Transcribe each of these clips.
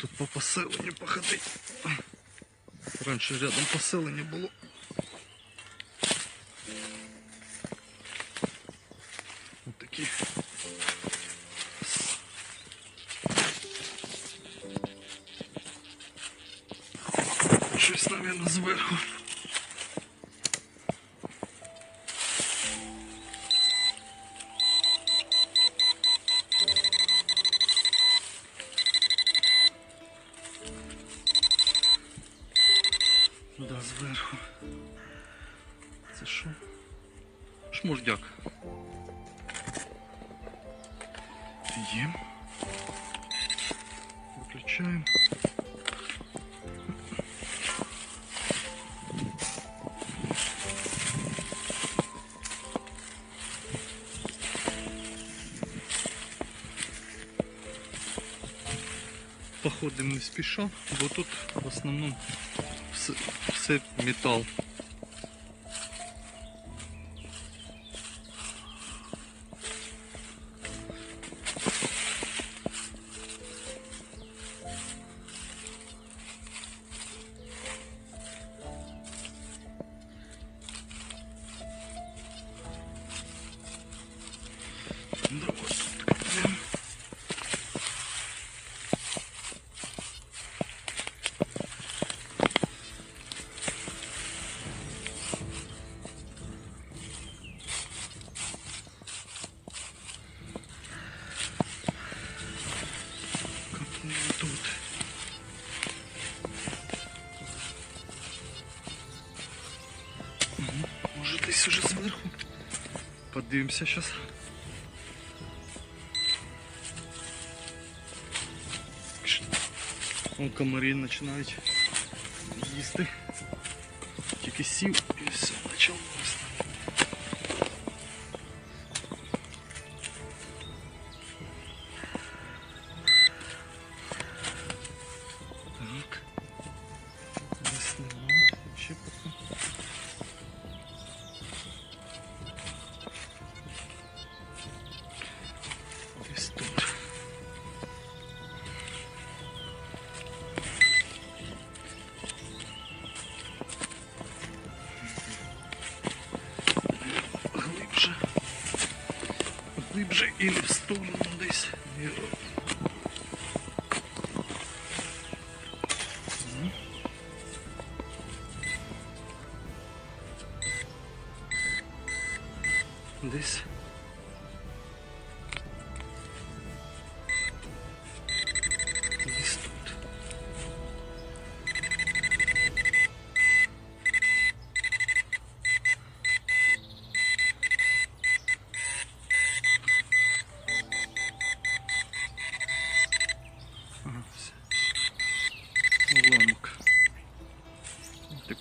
тут по поселенню походити. Раніше рядом поселення було. зверху. Це що? Шмурдяк. Є. Виключаємо. Походимо не спіша, бо тут в основному все, метал. Подивимося зараз. Вон комарі починають їсти. Тільки сів і все почалося. Глибже і в сторону десь.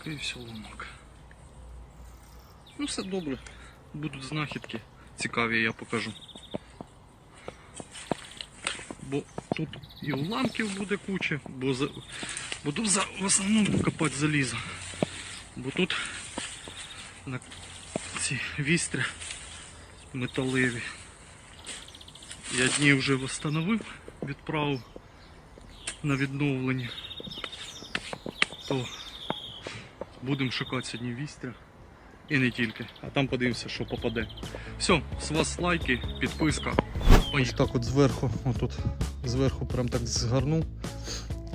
Все уламок. Ну все добре. Будуть знахідки. Цікаві я покажу. Бо тут і уламків буде куча, бо за... буду за... в основному копати залізо. Бо тут на ці вістря металеві. Я дні вже встановив, відправив на відновлення, то будемо шукати сьогодні вістря. І не тільки. А там подивимося, що попаде. Все, з вас лайки, підписка. Ось так от зверху, отут зверху прям так згарнув.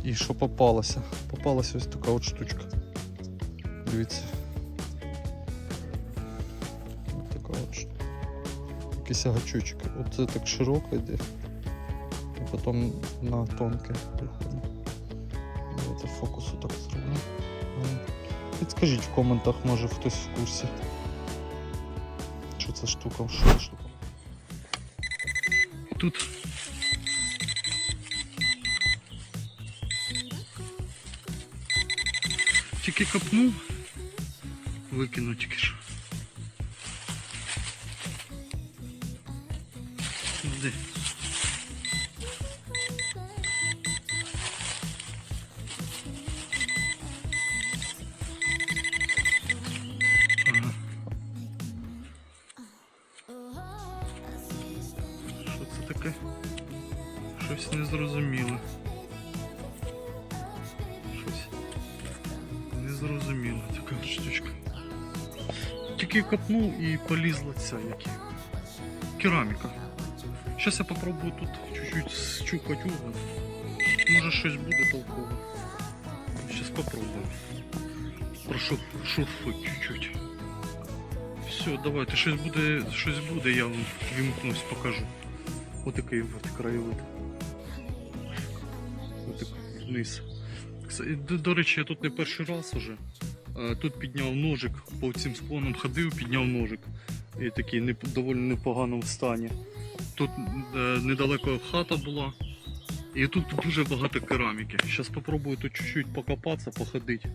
І що попалося? Попалася ось така от штучка. Дивіться. Ось така от. Якісь гачочки. Оце так широко йде. І потім на тонке приходить. Давайте фокусу так зроблю. Підскажіть в коментах, може хтось в курсі. Що це штука, що це штука. Тут тільки копнув, викинув тільки що. не зрозуміло. Щось не зрозуміло така штучка. Тільки копнув і полізла ця як кераміка. Зараз я попробую тут чуть-чуть щупать угол. Може щось буде толково. Зараз попробую. Прошу шурфу чуть-чуть. Все, давайте, щось буде, щось буде, я вам вімкнусь, покажу. Отакий от краєвид. Вниз. До, речі, я тут не перший раз уже. Е, Тут підняв ножик, по цим склонам ходив, підняв ножик. І такий не, доволі непоганому стані. Тут е, недалеко хата була. І тут дуже багато кераміки. Зараз спробую тут чуть-чуть покопатися, походити.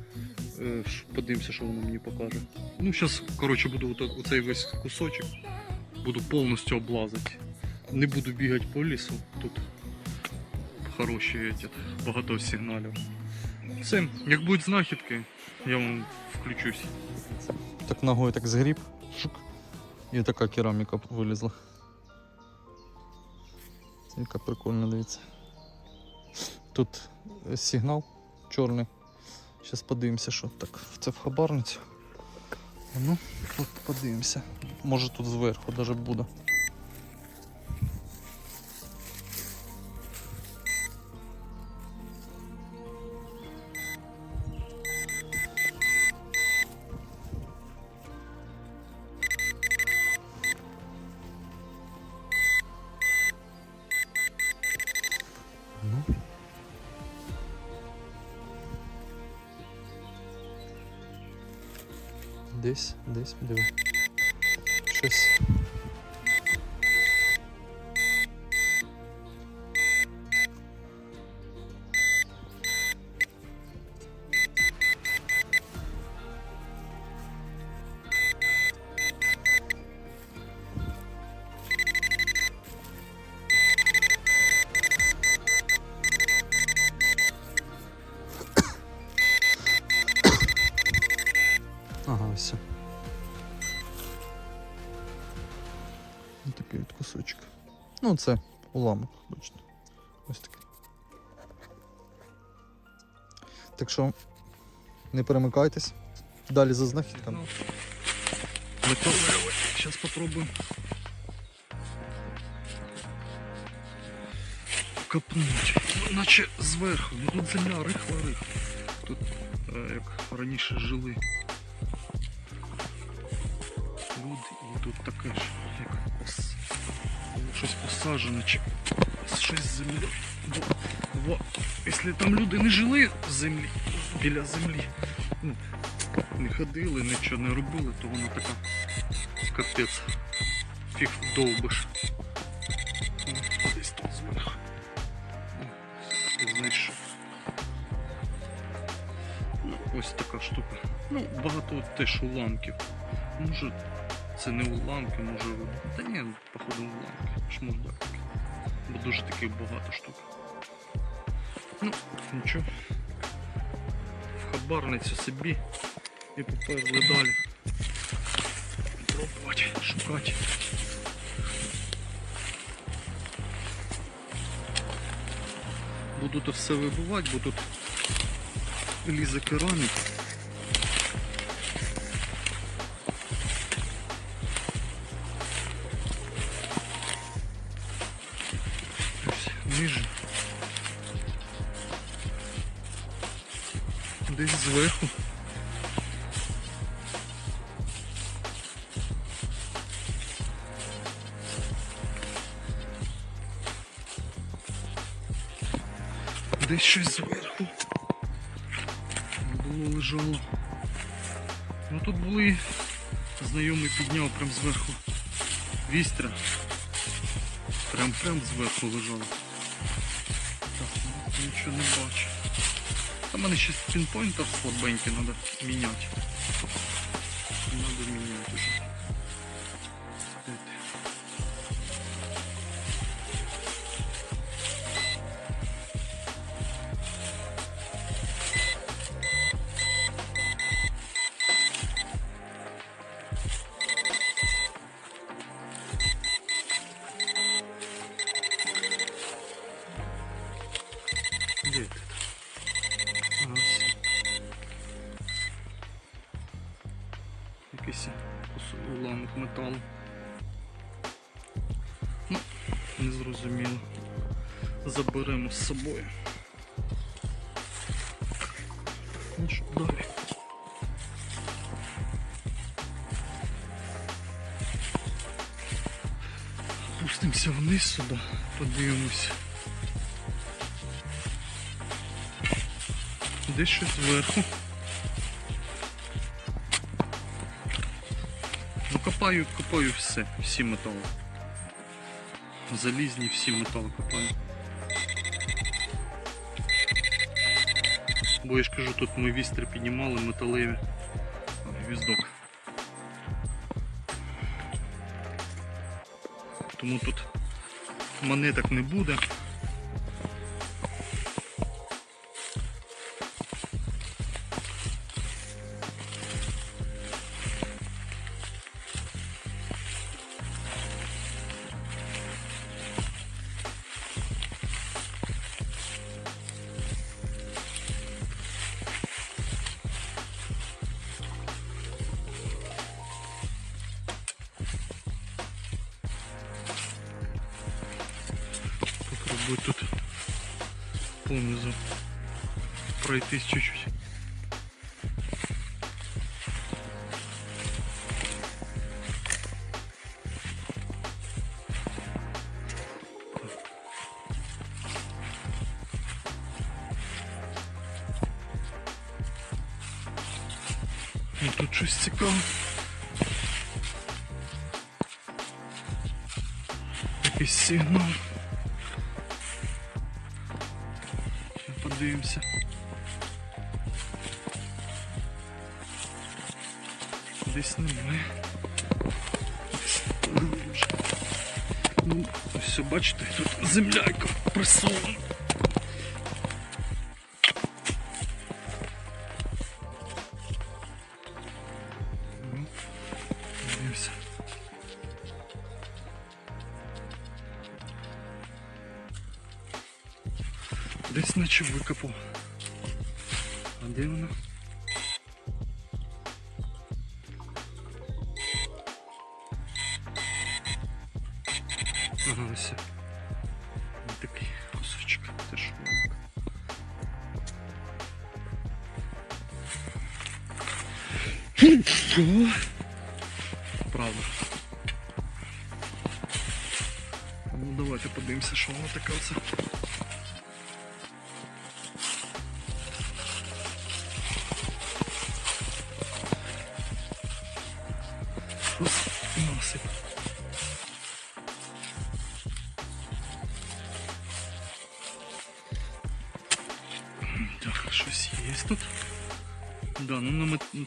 Е, Подивимося, що воно мені покаже. Ну, зараз, коротше, буду оцей весь кусочок буду повністю облазити. Не буду бігати по лісу. Тут хороші багато сигналів. Все, як будуть знахідки, я вам включусь. Так ногою так згріб. І така кераміка вилізла. Яка прикольна, дивіться. Тут сигнал чорний. Зараз подивимося, що так. Це в хабарницю. Ну, подивимося. Може тут зверху навіть буде. Ну, це уламок, бачите. Ось такий. Так що не перемикайтесь. Далі за знахідками. Зараз попробуємо. Копнуть. Ну, Наче зверху. Ну тут земля рихла рихла. Тут е, як раніше жили люди і тут таке ж, як пос... щось посаджене чи щось з землі. Бо, бо якщо там люди не жили землі, біля землі, ну, не ходили, нічого не робили, то вона така капець. Фіг довбиш. Ну, Десь тут зверху. Ну, знайшов. Ось така штука. Ну, багато теж уламків. Може, це не уламки, може. Та ні, походу уламки. Шмурдак. Бо дуже таких багато штук. Ну, нічого. В хабарницю собі і поперли далі. Пробувати, шукати. Буду тут все вибивати, бо тут лізе керамік. Ниже. Десь зверху. Десь щось зверху. Було лежало. Ну тут були знайомий підняв прям зверху вістря. Прям прям зверху лежало. Ну, не бачу. Там мене ще пінпойнтер слабенький треба міняти. Не зрозуміло. Заберемо з собою. Ну що далі? Спустимося вниз сюди, подивимось. Десь щось зверху. Ну копаю, копаю все, всі метали. Залізні всі метали копаю. Бо я ж кажу, тут ми вістри піднімали металеві. Гвіздок. Тому тут монеток не буде. Попробую тут понизу пройтись чуть-чуть. Ну, тут щось цікаве. Якийсь сигнал. Подивимося. Десь немає. Ну, все, бачите, тут земляйка пресована. Десь наче викопав. А де вона? Ага, ось. Ось такий кусочок. Теж ломик. Правда. Ну давайте подивимося, що воно таке оце.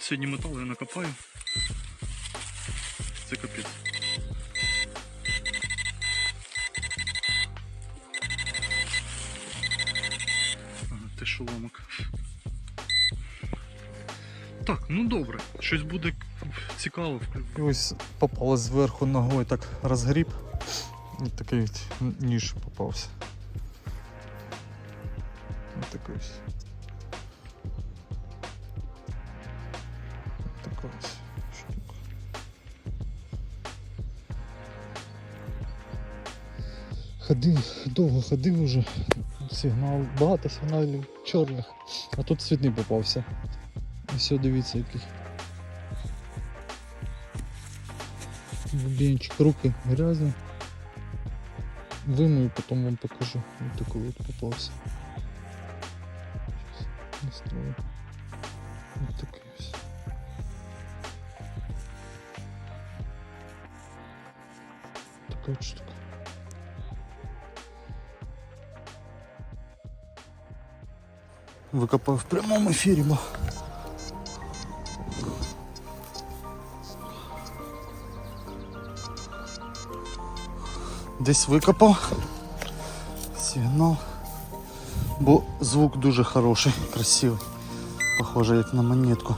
Сьогодні метал я накопаю. Це капець. Ага, ти шоломок. Так, ну добре. Щось буде цікаво. І ось попало зверху ногою так розгріб. І такий ніж попався. Ходив, довго ходив уже. Сигнал, багато сигналів чорних, а тут світний попався. Ось дивіться який. Бубенчик, руки грязні. Вимою, потім вам покажу. Ось такой от попався. Ось такий ось. Така штука. Викопав в прямому ефірі, бо десь викопав сигнал, бо звук дуже хороший, красивий, похоже як на монетку.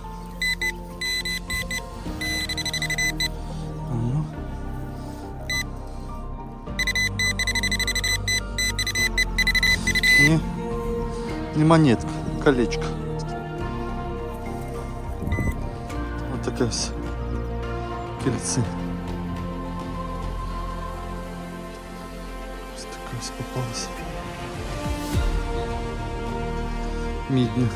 А ну. Ні, не монетка, колечко. Вот таке ось кільце. Ось таке ось попалося. Мідне.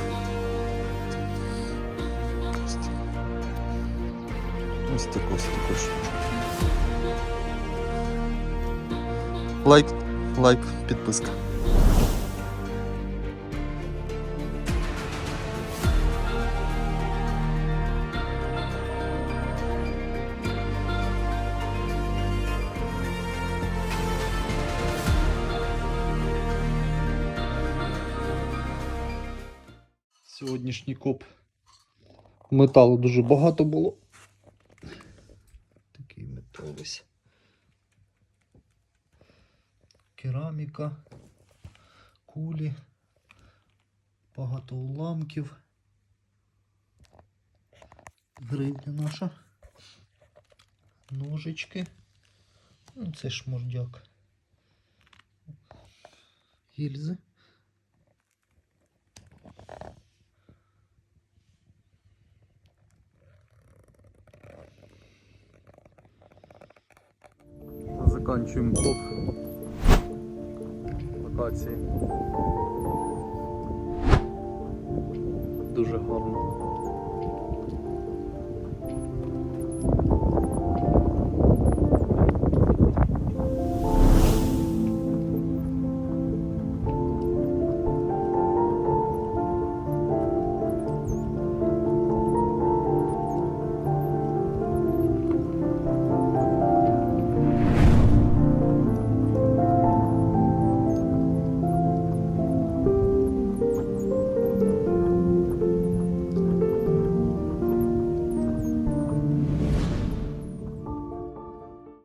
Ось так. Ось так ось також. Лайк, лайк, підписка. Сьогоднішній коп. Металу дуже багато було. Такий метал ось. Кераміка, кулі, багато уламків. Гривня наша. Ножички. Ну, це шмурдяк. Гільзи. Заканчиваем коп локації. Дуже гарно.